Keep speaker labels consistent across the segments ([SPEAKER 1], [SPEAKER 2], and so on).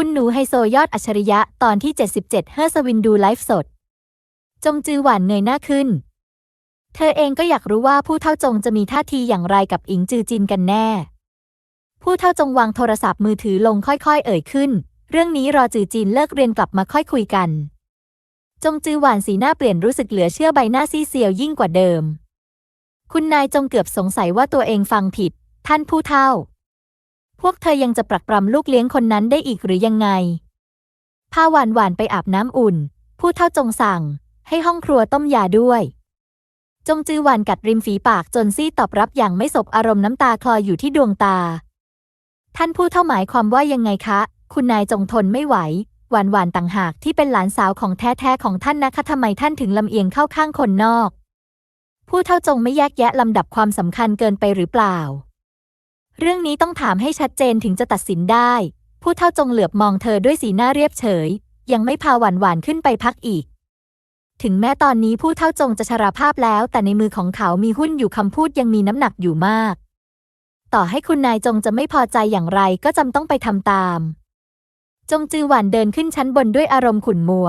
[SPEAKER 1] คุณหนูไฮโซยอดอัจฉริยะตอนที่ 77เฮอร์สวินดูไลฟ์สด จงจือหวานเงยหน้าขึ้น เธอเองก็อยากรู้ว่าผู้เท่าจงจะมีท่าทีอย่างไรกับอิงจือจินกันแน่ ผู้เท่าจงวางโทรศัพท์มือถือลงค่อยๆ เอ่ยขึ้น เรื่องนี้รอจือจินเลิกเรียนกลับมาค่อยคุยกัน จงจือหวานสีหน้าเปลี่ยนรู้สึกเหลือเชื่อใบหน้าซีเซียวยิ่งกว่าเดิม คุณนายจงเกือบสงสัยว่าตัวเองฟังผิด ท่านผู้เท่า พวกเธอยังจะปรักปรำลูกเลี้ยงคนนั้นได้อีกหรือยังไง พาหวานหวานไปอาบน้ำอุ่น ผู้เท่าจงสั่ง ให้ห้องครัวต้มยาด้วย จงจือหวานกัดริมฝีปากจนซี่ตอบรับอย่างไม่สบอารมณ์น้ำตาคลออยู่ที่ดวงตา ท่านผู้เท่าหมายความว่ายังไงคะ คุณนายจงทนไม่ไหว หวานหวานต่างหากที่เป็นหลานสาวของแท้ๆของท่านนะคะทำไมท่านถึงลำเอียงเข้าข้างคนนอก ผู้เท่าจงไม่แยกแยะลำดับความสำคัญเกินไปหรือเปล่า เรื่องนี้ต้องถามให้ชัดเจนถึงจะตัดสินได้ ผู้เท่าจงเหลือบมองเธอด้วยสีหน้าเรียบเฉย ยังไม่พาหวานหวานขึ้นไปพักอีก ถึงแม้ตอนนี้ผู้เท่าจงจะชราภาพแล้ว แต่ในมือของเขามีหุ้นอยู่คำพูดยังมีน้ำหนักอยู่มาก ต่อให้คุณนายจงจะไม่พอใจอย่างไรก็จำต้องไปทำตาม จงจือหวานเดินขึ้นชั้นบนด้วยอารมณ์ขุ่นมัว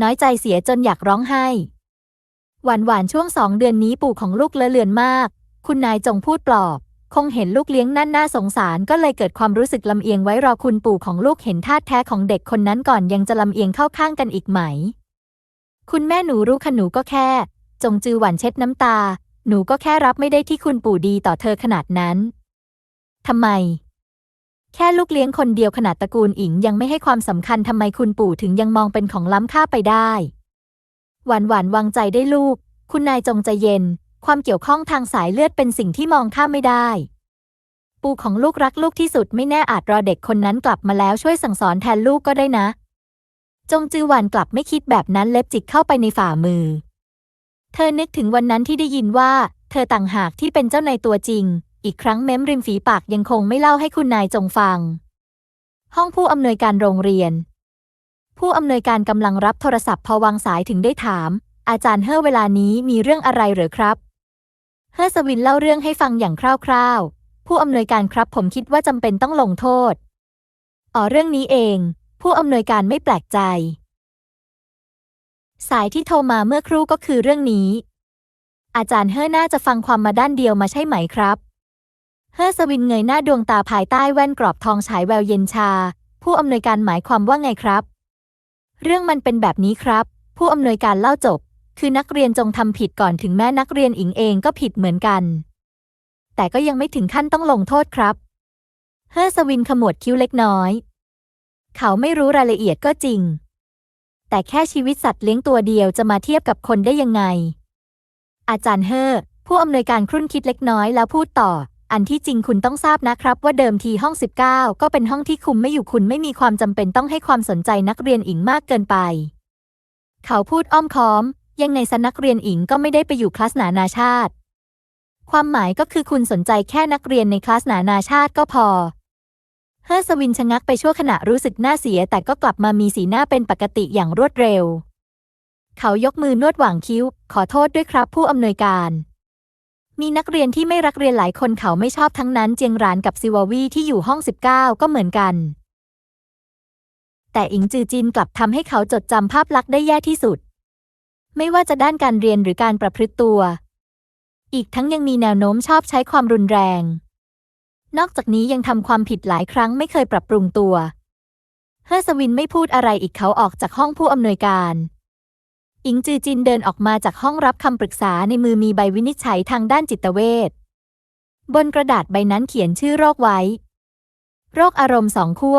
[SPEAKER 1] น้อยใจเสียจนอยากร้องไห้หวานหวานช่วงสองเดือนนี้ปู่ของลูกเลอะเลือนมาก คุณนายจงพูดปลอบ คงเห็นลูกเลี้ยงนั่นน่าสงสารก็เลยเกิดความรู้สึกลำเอียงไว้รอคุณปู่ของลูกเห็นท่าแท้ของเด็กคนนั้นก่อนยังจะลำเอียงเข้าข้างกันอีกไหม คุณแม่หนูรู้ค่ะหนูก็แค่ จงจือหวานเช็ดน้ำตา หนูก็แค่รับไม่ได้ที่คุณปู่ดีต่อเธอขนาดนั้นทำไม แค่ลูกเลี้ยงคนเดียวขนาดตระกูลอิงยังไม่ให้ความสำคัญทำไมคุณปู่ถึงยังมองเป็นของล้ำค่าไปได้ หวานหวานวางใจได้ลูก คุณนายจงใจเย็น ความเกี่ยวข้องทางสายเลือดเป็นสิ่งที่มองข้ามไม่ได้ ปู่ของลูกรักลูกที่สุดไม่แน่อาจรอเด็กคนนั้นกลับมาแล้วช่วยสั่งสอนแทนลูกก็ได้นะ จงจือหวานกลับไม่คิดแบบนั้นเล็บจิกเข้าไปในฝ่ามือ เธอนึกถึงวันนั้นที่ได้ยินว่า เธอต่างหากที่เป็นเจ้านายตัวจริง อีกครั้งเม้มริมฝีปากยังคงไม่เล่าให้คุณนายจงฟัง ห้องผู้อำนวยการโรงเรียน ผู้อำนวยการกำลังรับโทรศัพท์พอวางสายถึงได้ถาม อาจารย์เฮอเวลานี้มีเรื่องอะไรหรือครับ เฮอร์สวินเล่าเรื่องให้ฟังอย่างคร่าวๆ ผู้อำนวยการครับผมคิดว่าจำเป็นต้องลงโทษ อ๋อเรื่องนี้เอง ผู้อำนวยการไม่แปลกใจ สายที่โทรมาเมื่อครู่ก็คือเรื่องนี้ อาจารย์เฮอร์น่าจะฟังความมาด้านเดียวมาใช่ไหมครับ เฮอร์สวินเงยหน้าดวงตาภายใต้แว่นกรอบทองฉายแววเย็นชา ผู้อำนวยการหมายความว่าไงครับ เรื่องมันเป็นแบบนี้ครับ ผู้อำนวยการเล่าจบ คือนักเรียนจงทำผิดก่อนถึงแม้นักเรียนอิงเองก็ผิดเหมือนกัน แต่ก็ยังไม่ถึงขั้นต้องลงโทษครับเฮอสวินขมวดคิ้วเล็กน้อย เขาไม่รู้รายละเอียดก็จริง แต่แค่ชีวิตสัตว์เลี้ยงตัวเดียวจะมาเทียบกับคนได้ยังไง อาจารย์เฮอผู้อำนวยการครุ่นคิดเล็กน้อยแล้วพูดต่อ อันที่จริงคุณต้องทราบนะครับ ว่าเดิมทีห้อง 19 ก็เป็นห้องที่คุมไม่อยู่คุณไม่มีความจำเป็นต้องให้ความสนใจนักเรียนอิงมากเกินไป เขาพูดอ้อมค้อม ยังไงซะนักเรียนอิงก็ไม่ได้ไปอยู่คลาสนานาชาติ ความหมายก็คือคุณสนใจแค่นักเรียนในคลาสนานาชาติก็พอ เฮอร์สวินชะงักไปชั่วขณะรู้สึกหน้าเสีย แต่ก็กลับมามีสีหน้าเป็นปกติอย่างรวดเร็ว เขายกมือนวดหว่างคิ้ว ขอโทษด้วยครับผู้อำนวยการ มีนักเรียนที่ไม่รักเรียนหลายคนเขาไม่ชอบทั้งนั้น เจียงรานกับซิวาวีที่อยู่ห้อง 19 ก็เหมือนกัน แต่อิงจือจินกลับทำให้เขาจดจำภาพลักษณ์ได้แย่ที่สุด ไม่ว่าจะด้านการเรียนหรือการประพฤติตัว อีกทั้งยังมีแนวโน้มชอบใช้ความรุนแรง นอกจากนี้ยังทำความผิดหลายครั้งไม่เคยปรับปรุงตัว เฮอร์สวินไม่พูดอะไรอีกเขาออกจากห้องผู้อำนวยการ อิงจือจินเดินออกมาจากห้องรับคำปรึกษาในมือมีใบวินิจฉัยทางด้านจิตเวชบนกระดาษใบนั้นเขียนชื่อโรคไว้ โรคอารมณ์สองขั้ว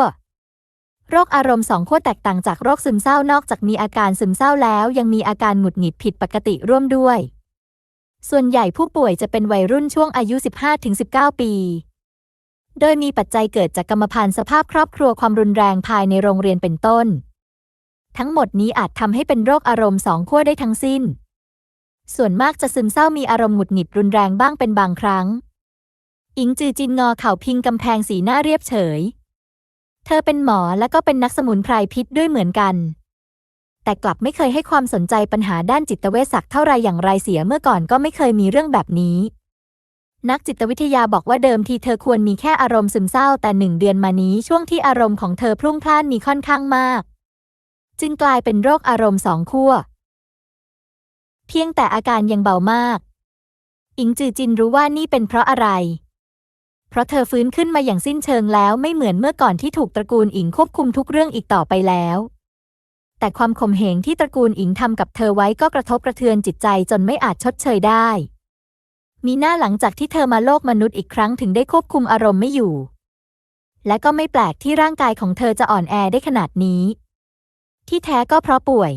[SPEAKER 1] โรคอารมณ์สองขั้วแตกต่างจากโรคซึมเศร้านอกจากมีอาการซึมเศร้าแล้วยังมีอาการหงุดหงิดผิดปกติร่วมด้วย ส่วนใหญ่ผู้ป่วยจะเป็นวัยรุ่นช่วงอายุ 15-19 ปี โดยมีปัจจัยเกิดจากกรรมพันธุ์สภาพครอบครัวความรุนแรงภายในโรงเรียนเป็นต้น ทั้งหมดนี้อาจทำให้เป็นโรคอารมณ์สองขั้วได้ทั้งสิ้น ส่วนมากจะซึมเศร้ามีอารมณ์หงุดหงิดรุนแรงบ้างเป็นบางครั้ง อิงจือจินงอเข่าพิงกำแพงสีหน้าเรียบเฉย เธอเป็นหมอและก็เป็นนักสมุนไพรพิษด้วยเหมือนกัน แต่กลับไม่เคยให้ความสนใจปัญหาด้านจิตเวชสักเท่าไรอย่างไรเสียเมื่อก่อนก็ไม่เคยมีเรื่องแบบนี้ นักจิตวิทยาบอกว่าเดิมทีเธอควรมีแค่อารมณ์ซึมเศร้าแต่หนึ่งเดือนมานี้ช่วงที่อารมณ์ของเธอพรุ่งพล่านมีค่อนข้างมาก จึงกลายเป็นโรคอารมณ์สองขั้วเพียงแต่อาการยังเบามาก อิงจือจินรู้ว่านี่เป็นเพราะอะไร เพราะเธอฟื้นขึ้นมาอย่างสิ้นเชิงแล้วไม่เหมือนเมื่อก่อนที่ถูกตระกูลอิงควบคุมทุกเรื่องอีกต่อไปแล้ว แต่ความข่มเหงที่ตระกูลอิงทำกับเธอไว้ก็กระทบกระเทือนจิตใจจนไม่อาจชดเชยได้ มีหน้าหลังจากที่เธอมาโลกมนุษย์อีกครั้งถึงได้ควบคุมอารมณ์ไม่อยู่ และก็ไม่แปลกที่ร่างกายของเธอจะอ่อนแอได้ขนาดนี้ ที่แท้ก็เพราะป่วย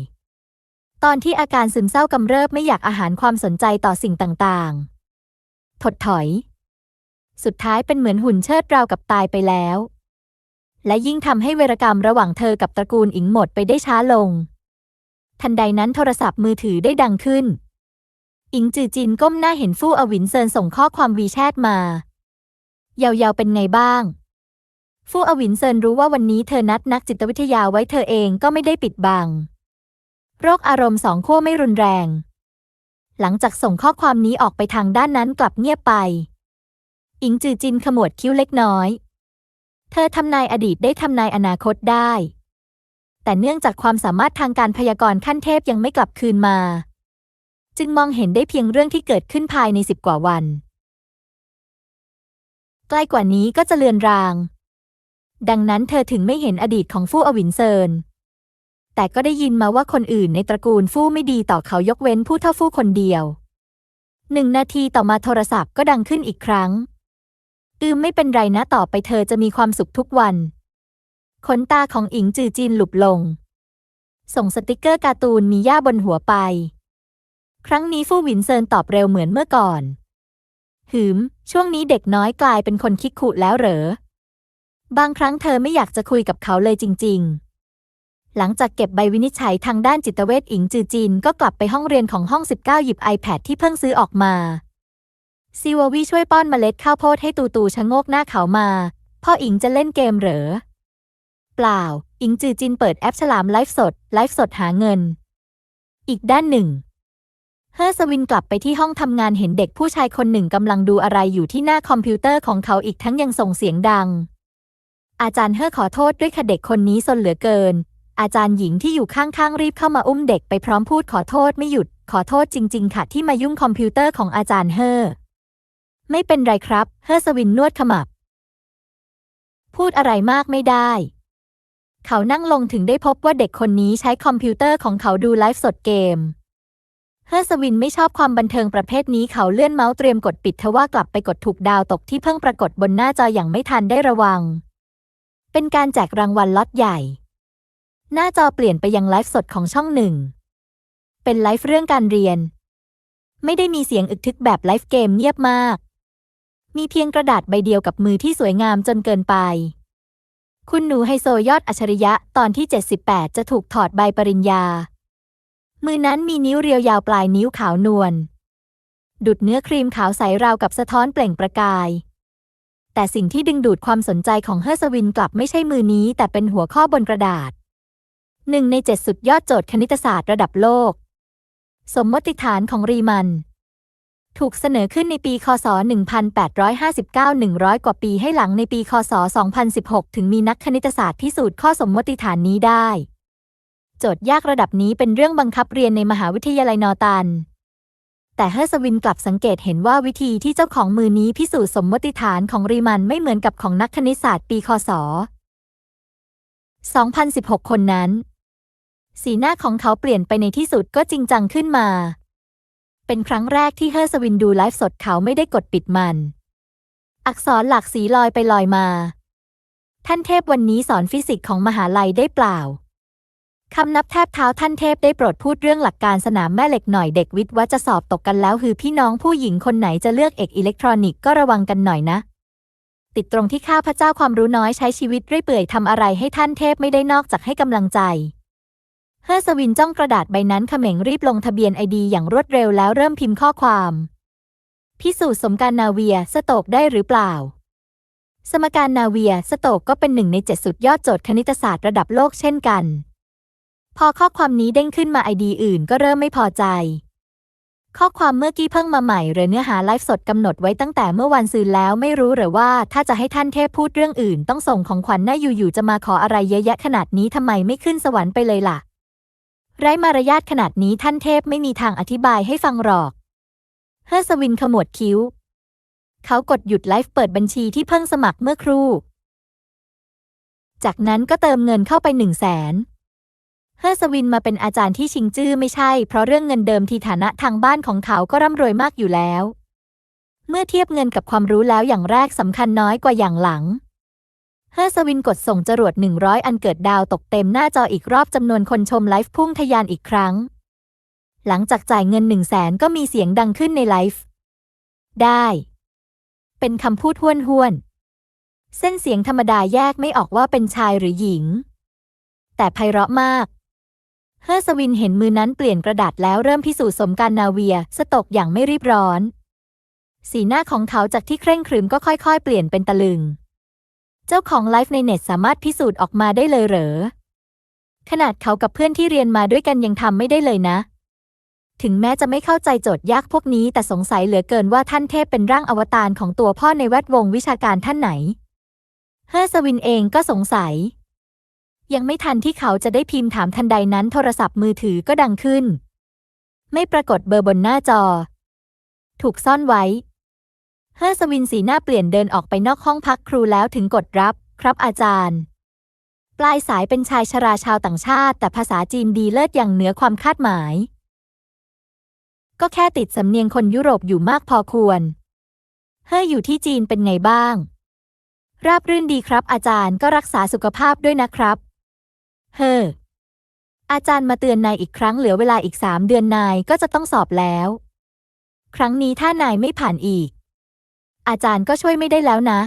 [SPEAKER 1] ตอนที่อาการซึมเศร้ากำเริบไม่อยากอาหารความสนใจต่อสิ่งต่างๆ ถดถอย สุดท้ายเป็นเหมือนหุ่นเชิดราวกับตายไปแล้ว และยิ่งทำให้เวรกรรมระหว่างเธอกับตระกูลอิงหมดไปได้ช้าลง ทันใดนั้นโทรศัพท์มือถือได้ดังขึ้น อิงจือจินก้มหน้าเห็นฟู่อวินเซินส่งข้อความวีแชทมาเยาวๆเป็นไงบ้าง ฟู่อวินเซินรู้ว่าวันนี้เธอนัดนักจิตวิทยาไว้เธอเองก็ไม่ได้ปิดบัง โรคอารมณ์สองขั้วไม่รุนแรงหลังจากส่งข้อความนี้ออกไปทางด้านนั้นกลับเงียบไป อิงจือจินขมวดคิ้วเล็กน้อย เธอทำนายอดีตได้ทำนายอนาคตได้ แต่เนื่องจากความสามารถทางการพยากรณ์ขั้นเทพยังไม่กลับคืนมา จึงมองเห็นได้เพียงเรื่องที่เกิดขึ้นภายในสิบกว่าวัน ใกล้กว่านี้ก็จะเลือนราง ดังนั้นเธอถึงไม่เห็นอดีตของฟู่อวินเซินแต่ก็ได้ยินมาว่าคนอื่นในตระกูลฟู่ไม่ดีต่อเขายกเว้นผู้เท่าฟู่คนเดียว หนึ่งนาทีต่อมาโทรศัพท์ก็ดังขึ้นอีกครั้ง อืมไม่เป็นไรนะต่อไปเธอจะมีความสุขทุกวัน ขนตาของอิงจือจินหลุบลง ส่งสติกเกอร์การ์ตูนมีย่าบนหัวไป ครั้งนี้ฟู่หวินเซินตอบเร็วเหมือนเมื่อก่อน หืม ช่วงนี้เด็กน้อยกลายเป็นคนคิกขุแล้วเหรอ บางครั้งเธอไม่อยากจะคุยกับเขาเลยจริง ๆ หลังจากเก็บใบวินิจฉัยทางด้านจิตเวชอิงจือจินก็กลับไปห้องเรียนของห้อง 19 หยิบ iPad ที่เพิ่งซื้อออกมา ซีววีช่วยป้อนเมล็ดข้าวโพดให้ตูตูชะโงกหน้าเขามา พ่ออิงจะเล่นเกมเหรอ เปล่า อิงจือจินเปิดแอปฉลามไลฟ์สด ไลฟ์สดหาเงิน อีกด้านหนึ่ง เฮอร์สวินกลับไปที่ห้องทำงานเห็นเด็กผู้ชายคนหนึ่งกำลังดูอะไรอยู่ที่หน้าคอมพิวเตอร์ของเขาอีกทั้งยังส่งเสียงดัง อาจารย์เฮอร์ขอโทษด้วยค่ะเด็กคนนี้ซนเหลือเกิน อาจารย์หญิงที่อยู่ข้างๆรีบเข้ามาอุ้มเด็กไปพร้อมพูดขอโทษไม่หยุด ขอโทษจริง ๆ ค่ะที่มายุ่งคอมพิวเตอร์ของอาจารย์เฮอร์ ไม่เป็นไรครับ เฮอร์สวินนวดขมับ พูดอะไรมากไม่ได้ เขานั่งลงถึงได้พบว่าเด็กคนนี้ใช้คอมพิวเตอร์ของเขาดูไลฟ์สดเกม เฮอร์สวินไม่ชอบความบันเทิงประเภทนี้เขาเลื่อนเมาส์เตรียมกดปิดทว่ากลับไปกดถูกดาวตกที่เพิ่งปรากฏบนหน้าจออย่างไม่ทันได้ระวัง เป็นการแจกรางวัลล็อตใหญ่ หน้าจอเปลี่ยนไปยังไลฟ์สดของช่องหนึ่ง เป็นไลฟ์เรื่องการเรียน ไม่ได้มีเสียงอึกทึกแบบไลฟ์เกมเงียบมาก มีเพียงกระดาษใบเดียวกับมือที่สวยงามจนเกินไป คุณหนูไฮโซยอดอัจฉริยะตอนที่ 78 จะถูกถอดใบปริญญา มือนั้นมีนิ้วเรียวยาวปลายนิ้วขาวนวล ดุดเนื้อครีมขาวใสราวกับสะท้อนเปล่งประกาย แต่สิ่งที่ดึงดูดความสนใจของเฮอร์สวินกลับไม่ใช่มือนี้ แต่เป็นหัวข้อบนกระดาษหนึ่งในเจ็ดสุดยอดโจทย์คณิตศาสตร์ระดับโลก สมมติฐานของรีมัน ถูกเสนอขึ้นในปี คศ 1859 100 กว่าปีให้หลังในปี คศ 2016 ถึงมีนักคณิตศาสตร์พิสูจน์ข้อสมมติฐานนี้ได้ โจทย์ยากระดับนี้เป็นเรื่องบังคับเรียนในมหาวิทยาลัยนอร์ตัน แต่เฮอร์สวินกลับสังเกตเห็นว่าวิธีที่เจ้าของมือนี้พิสูจน์สมมติฐานของรีมันไม่เหมือนกับของนักคณิตศาสตร์ปี คศ 2016 คนนั้น สีหน้าของเขาเปลี่ยนไปในที่สุดก็จริงจังขึ้นมา เป็นครั้งแรกที่เฮอร์สวินดูไลฟ์สดเขาไม่ได้กดปิดมัน อักษรหลักสีลอยไปลอยมา ท่านเทพวันนี้สอนฟิสิกส์ของมหาลัยได้เปล่าคำนับแทบเท้าท่านเทพได้โปรดพูดเรื่องหลักการสนามแม่เหล็กหน่อยเด็กวิทย์ว่าจะสอบตกกันแล้ว คือพี่น้องผู้หญิงคนไหนจะเลือกเอกอิเล็กทรอนิกส์ก็ระวังกันหน่อยนะ ติดตรงที่ข้าพระเจ้าความรู้น้อยใช้ชีวิตเรื่อยเปื่อยทำอะไรให้ท่านเทพไม่ได้นอกจากให้กำลังใจ เฮอร์สวินจ้องกระดาษใบนั้นเขม่งรีบลงทะเบียนไอดีอย่างรวดเร็วแล้วเริ่มพิมพ์ข้อความ พิสูจน์สมการนาเวียสโตกได้หรือเปล่า สมการนาเวียสโตกก็เป็นหนึ่งในเจ็ดสุดยอดโจทย์คณิตศาสตร์ระดับโลกเช่นกัน พอข้อความนี้เด้งขึ้นมาไอดีอื่นก็เริ่มไม่พอใจ ข้อความเมื่อกี้เพิ่งมาใหม่หรือเนื้อหาไลฟ์สดกำหนดไว้ตั้งแต่เมื่อวันซืนแล้วไม่รู้หรือว่าถ้าจะให้ท่านเทพพูดเรื่องอื่น ต้องส่งของขวัญหน้าอยู่ๆจะมาขออะไรเยอะแยะขนาดนี้ทำไมไม่ขึ้นสวรรค์ไปเลยล่ะ ไร้มารยาทขนาดนี้ท่านเทพไม่มีทางอธิบายให้ฟังหรอกเฮอร์สวินขมวดคิ้ว เขากดหยุดไลฟ์เปิดบัญชีที่เพิ่งสมัครเมื่อครู่ จากนั้นก็เติมเงินเข้าไปหนึ่งแสนเฮอร์สวินมาเป็นอาจารย์ที่ชิงจื้อไม่ใช่ เพราะเรื่องเงินเดิมทีฐานะทางบ้านของเขาก็ร่ำรวยมากอยู่แล้ว เมื่อเทียบเงินกับความรู้แล้วอย่างแรกสำคัญน้อยกว่าอย่างหลัง เฮอร์สวินกดส่งจรวด 100 อันเกิดดาวตกเต็มหน้าจออีกรอบจำนวนคนชมไลฟ์พุ่งทะยานอีกครั้ง หลังจากจ่ายเงิน 1 0 0 0 0แสนก็มีเสียงดังขึ้นในไลฟ์ได้ เป็นคำพูดห้วนห้วนๆเส้นเสียงธรรมดาแยกไม่ออกว่าเป็นชายหรือหญิง แต่ไพเราะมาก เฮอร์สวินเห็นมือนั้นเปลี่ยนกระดาษแล้วเริ่มพิสูจน์สมการนาเวียสตกอย่างไม่รีบร้อน สีหน้าของเขาจากที่เคร่งครึมก็ค่อยๆ เปลี่ยนเป็นตะลึง เจ้าของไลฟ์ในเน็ตสามารถพิสูจน์ออกมาได้เลยเหรอ ขนาดเขากับเพื่อนที่เรียนมาด้วยกันยังทำไม่ได้เลยนะ ถึงแม้จะไม่เข้าใจโจทย์ยากพวกนี้ แต่สงสัยเหลือเกินว่าท่านเทพเป็นร่างอวตารของตัวพ่อในแวดวงวิชาการท่านไหน เฮอร์สวินเองก็สงสัย ยังไม่ทันที่เขาจะได้พิมพ์ถามทันใดนั้น โทรศัพท์มือถือก็ดังขึ้น ไม่ปรากฏเบอร์บนหน้าจอ ถูกซ่อนไว้ เฮอร์สวินสีหน้าเปลี่ยนเดินออกไปนอกห้องพักครูแล้วถึงกดรับ ครับอาจารย์ ปลายสายเป็นชายชราชาวต่างชาติ แต่ภาษาจีนดีเลิศอย่างเหนือความคาดหมาย ก็แค่ติดสำเนียงคนยุโรปอยู่มากพอควร เฮ้ยอยู่ที่จีนเป็นไงบ้าง ราบรื่นดีครับ อาจารย์ก็รักษาสุขภาพด้วยนะครับ เฮ้ออาจารย์มาเตือนนายอีกครั้งเหลือเวลาอีกสามเดือนนายก็จะต้องสอบแล้ว ครั้งนี้ถ้านายไม่ผ่านอีก อาจารย์ก็ช่วยไม่ได้แล้วนะ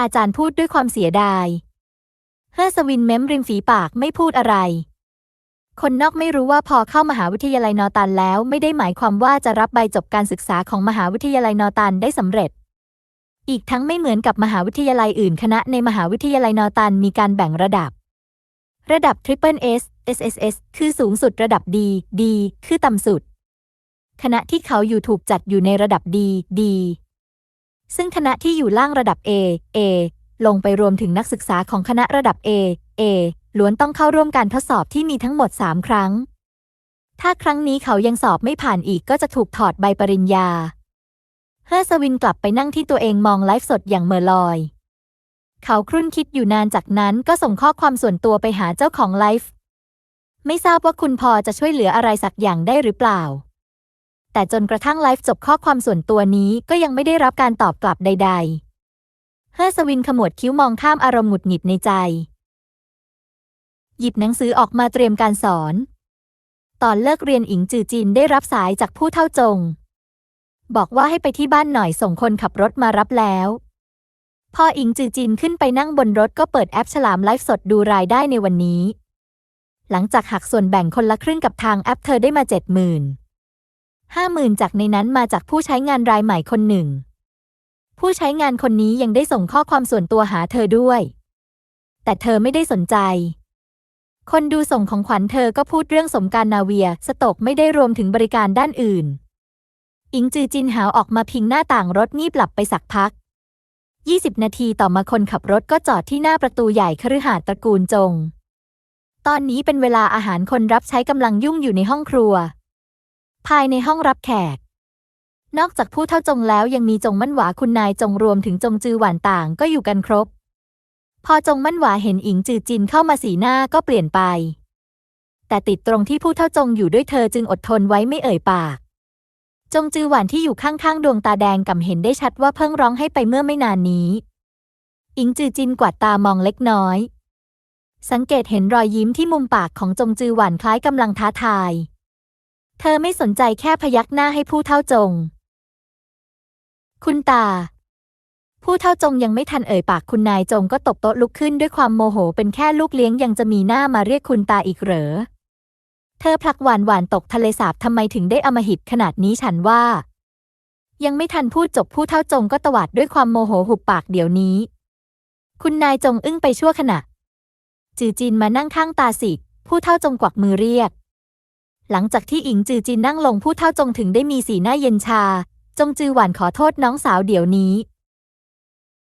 [SPEAKER 1] อาจารย์พูดด้วยความเสียดายเฮอร์สวินเม้มริมฝีปากไม่พูดอะไร คนนอกไม่รู้ว่าพอเข้ามหาวิทยาลัยนอตันแล้ว ไม่ได้หมายความว่าจะรับใบจบการศึกษาของมหาวิทยาลัยนอตันได้สำเร็จ อีกทั้งไม่เหมือนกับมหาวิทยาลัยอื่นคณะในมหาวิทยาลัยนอตันมีการแบ่งระดับ ระดับ Triple S SSS คือสูงสุดระดับ D D คือต่ำสุดคณะที่เขาอยู่ถูกจัดอยู่ในระดับ D D ซึ่งคณะที่อยู่ล่างระดับ A A ลงไปรวมถึงนักศึกษาของคณะระดับ A A ล้วนต้องเข้าร่วมการทดสอบที่มีทั้งหมด 3 ครั้ง ถ้าครั้งนี้เขายังสอบไม่ผ่านอีกก็จะถูกถอดใบปริญญาเฮอร์สวินกลับไปนั่งที่ตัวเองมองไลฟ์สดอย่างเมอลอย เขาครุ่นคิดอยู่นานจากนั้นก็ส่งข้อความส่วนตัวไปหาเจ้าของไลฟ์ ไม่ทราบว่าคุณพอจะช่วยเหลืออะไรสักอย่างได้หรือเปล่า แต่จนกระทั่งไลฟ์จบข้อความส่วนตัวนี้ก็ยังไม่ได้รับการตอบกลับใด ๆ เฮอร์สวินขมวดคิ้วมองข้ามอารมณ์หงุดหงิดในใจ หยิบหนังสือออกมาเตรียมการสอน ตอนเลิกเรียนอิงจือจินได้รับสายจากผู้เท่าจง บอกว่าให้ไปที่บ้านหน่อยส่งคนขับรถมารับแล้ว พออิงจือจินขึ้นไปนั่งบนรถก็เปิดแอปฉลามไลฟ์สดดูรายได้ในวันนี้หลังจากหักส่วนแบ่งคนละครึ่งกับทางแอปเธอได้มาเจ็ดหมื่น ห้าหมื่นจากในนั้นมาจากผู้ใช้งานรายใหม่คนหนึ่ง ผู้ใช้งานคนนี้ยังได้ส่งข้อความส่วนตัวหาเธอด้วย แต่เธอไม่ได้สนใจ คนดูส่งของขวัญเธอก็พูดเรื่องสมการนาเวีย สตกไม่ได้รวมถึงบริการด้านอื่น อิงจือจินหาวออกมาพิงหน้าต่างรถงีบหลับไปสักพัก 20 นาทีต่อมาคนขับรถก็จอดที่หน้าประตูใหญ่คฤหาสน์ตระกูลจง ตอนนี้เป็นเวลาอาหารคนรับใช้กำลังยุ่งอยู่ในห้องครัว ภายในห้องรับแขก นอกจากผู้เท่าจงแล้วยังมีจงมั่นหวาคุณนายจงรวมถึงจงจือหวานต่างก็อยู่กันครบ พอจงมั่นหวาเห็นอิงจือจินเข้ามาสีหน้าก็เปลี่ยนไป แต่ติดตรงที่ผู้เท่าจงอยู่ด้วยเธอจึงอดทนไว้ไม่เอ่ยปาก จงจือหวานที่อยู่ข้างๆ ดวงตาแดงกำเห็นได้ชัดว่าเพิ่งร้องให้ไปเมื่อไม่นานนี้ อิงจือจินกวาดตามองเล็กน้อยสังเกตเห็นรอยยิ้มที่มุมปากของจงจือหวานคล้ายกำลังท้าทาย เธอไม่สนใจแค่พยักหน้าให้ผู้เท่าจง คุณตา ผู้เท่าจงยังไม่ทันเอ่ยปากคุณนายจงก็ตบโต๊ะลุกขึ้นด้วยความโมโหเป็นแค่ลูกเลี้ยงยังจะมีหน้ามาเรียกคุณตาอีกเหรอ เธอผลักหวานหวานตกทะเลสาบทำไมถึงได้อมหิตขนาดนี้ฉันว่า ยังไม่ทันพูดจบผู้เท่าจงก็ตวาดด้วยความโมโหหุบปากเดี๋ยวนี้ คุณนายจงอึ้งไปชั่วขณะจือจินมานั่งข้างตาสิ ผู้เท่าจงกวักมือเรียก หลังจากที่อิงจือจินนั่งลงผู้เท่าจงถึงได้มีสีหน้าเย็นชา จงจือหวานขอโทษน้องสาวเดี๋ยวนี้